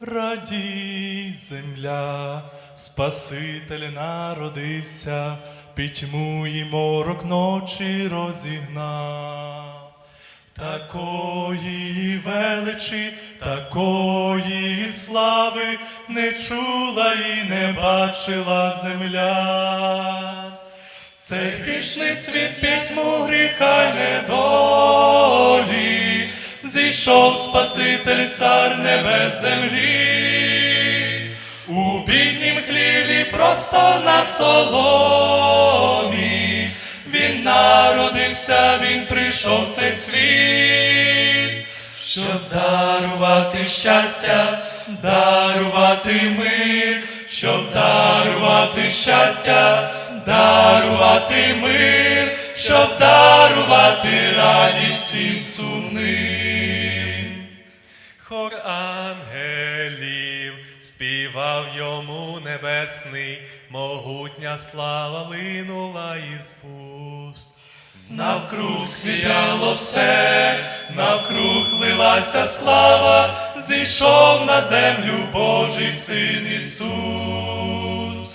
Радій, земля, Спаситель народився, пітьму і морок ночі розігнав. Такої величі, такої слави не чула і не бачила земля. Цей грішний світ пітьму гріха й недолі, зійшов Спаситель цар небес землі, у біднім хліві просто на соломі, він народився, він прийшов в цей світ, щоб дарувати щастя, дарувати мир, щоб дарувати щастя, дарувати мир, щоб дарувати радість всім сумним. Хор ангелів співав йому небесний, могутня слава линула із вуст. Навкруг сіяло все, навкруг лилася слава, зійшов на землю Божий син Ісус.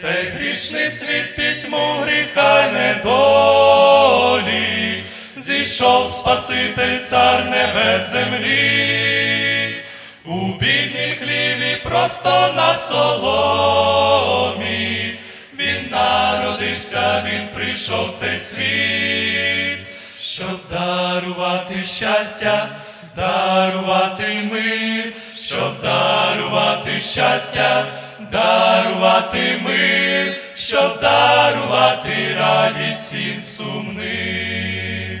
Цей грішний світ пітьму гріха й недолі, зійшов Спаситель цар небес землі, у бідній хліві просто на соломі, він народився, він прийшов в цей світ, щоб дарувати щастя, дарувати мир, щоб дарувати щастя, дарувати мир, щоб дарувати радість всім сумним.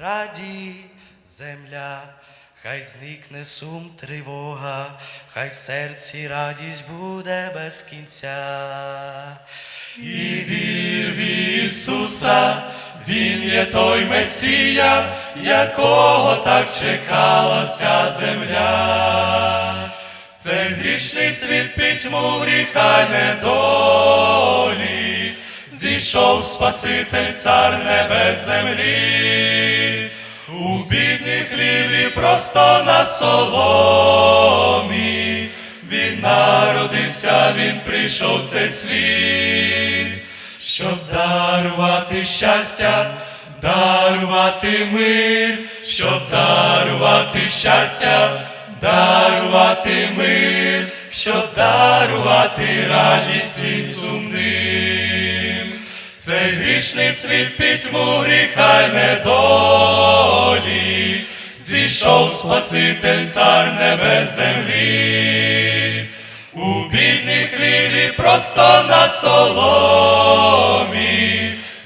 Раді земля, хай зникне сум тривога, хай в серці радість буде без кінця. І вір в Ісуса, Він є той Месія, якого так чекала вся земля. Цей грішний світ пітьму гріха недолі, зійшов Спаситель цар небес землі, просто на соломі. Він народився, він прийшов в цей світ, щоб дарувати щастя, дарувати мир, щоб дарувати щастя, дарувати мир, щоб дарувати радість всім сумним. Цей грішний світ пітьму гріха й недолі, зійшов Спаситель цар небес землі, у бідній хліві просто на соломі,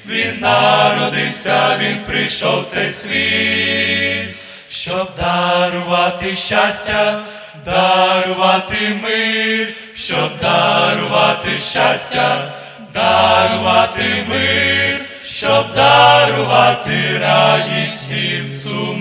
він народився, він прийшов в цей світ, щоб дарувати щастя, дарувати мир, щоб дарувати щастя, дарувати мир, щоб дарувати радість всім